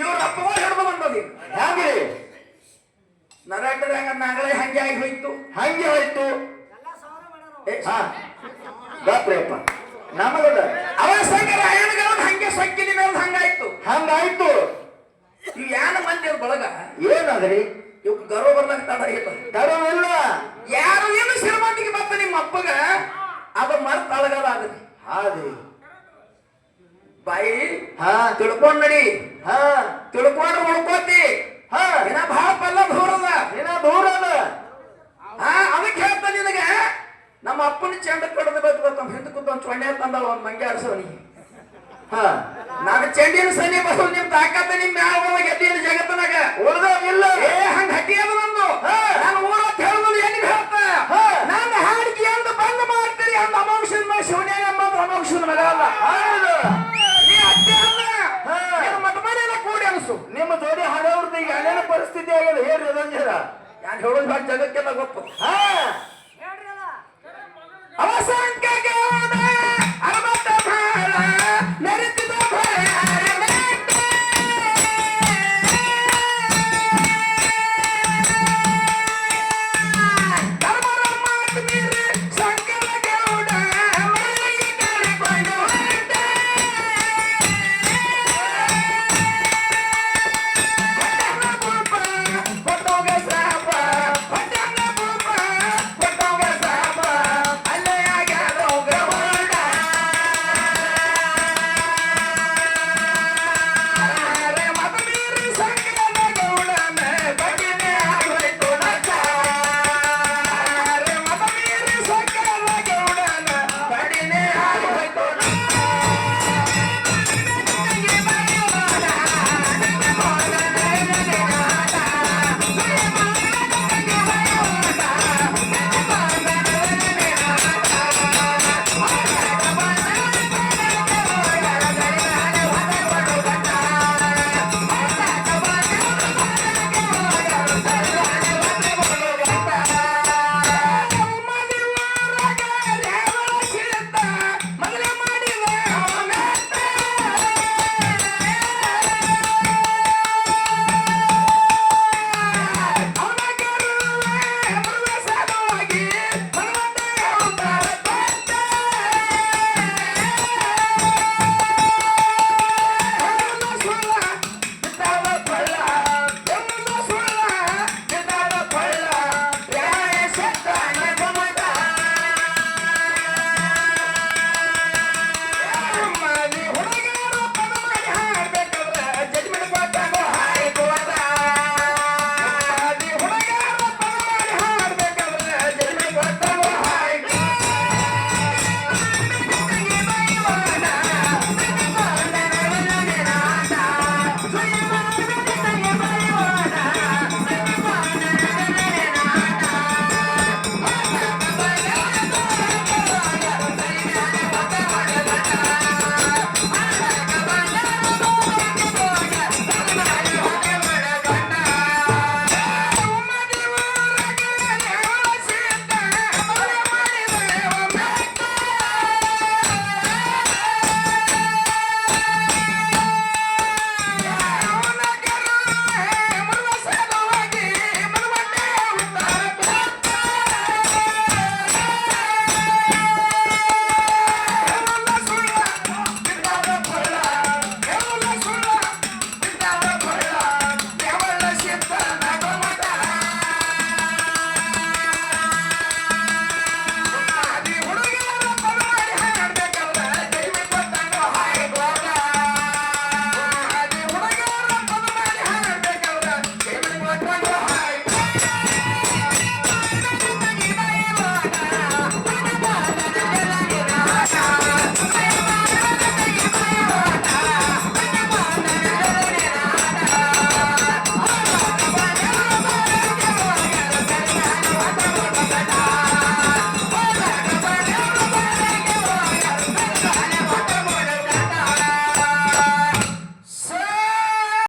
ಇವ್ರನ್ನ ಅಪ್ಪ ಹಿಡಿದು ಬಂದೋಗಿ. ಹ್ಯಾಂಗೆ? ನರಕದ ನಾಗಲೇ ಹಂಗೆ ಆಗಿ ಹೋಯ್ತು. ಹಂಗೆ ಹೋಯ್ತು? ಬಾಪ್ರಿಯಪ್ಪ ನಮಗದ ಅವ ಸಂಗ ರಾಯಣಗವನ್ ಹಂಗೆ ಸೊಕ್ಕಿದ ಮೇಲೆ ಹಂಗಾಯ್ತು. ಹಂಗಾಯ್ತು. ಇವ್ ಯಾನ ಮಂದಿ ಬಳಗ? ಏನಾದ್ರಿ? ಇವ್ ಗರ್ವ ಬರ್ಲಕ್ ತಡ ಇಲ್ಲ. ಯಾರು ಏನು ಶ್ರೀಮಂತಿಗೆ ಬರ್ತ ನಿಮ್ಮ ಅಪ್ಪಗ? ಅದ ಮರ್ತ ಅಳಗದ ಹಾದ್ರಿ ಬಾಯಿ ಹಾ. ತಿಳ್ಕೊಂಡ್ ನಡಿ ಹಾ. ತಿಳ್ಕೊಂಡು ಉಳ್ಕೋತಿ. ಹಾ. ಇನ್ನ ಬಹಳ ಪಲ್ಲ ದೂರದ. ಇನ್ನ ದೂರ ಅದ ಹಾ ಅದಕ್ಕೆ ಹೇಳ್ತ ನಿನಗೆ ನಮ್ಮ ಅಪ್ಪನ ಚೆಂಡ ಕಡದ ಬೇಕು ತಮ್ಮ ಹಿಂದೆ ಕೂತ ಒಂದ್ ಚೊಣ್ಣೆ ತಂದವ ಒಂದು ಮಂಗೆ ಆಡ್ಸವನಿಗೆ ಹಾ. ನಾನು ಚೆಂಡಿನ ಸನಿ ಬರೋ ನಿಮ್ ತಾಕತ್ತ ನಿಮ್ ಮ್ಯಾಲ ಗೆದ್ದಿನ ಜಗತ್ತನಾಗ. ಇಲ್ಲ. ಏ ಹಂಗ ಹಟ್ಟಿ ಅದ ನಂದು. ಹಾ. ನಾನು కన్నా గొప్ప. ఆ?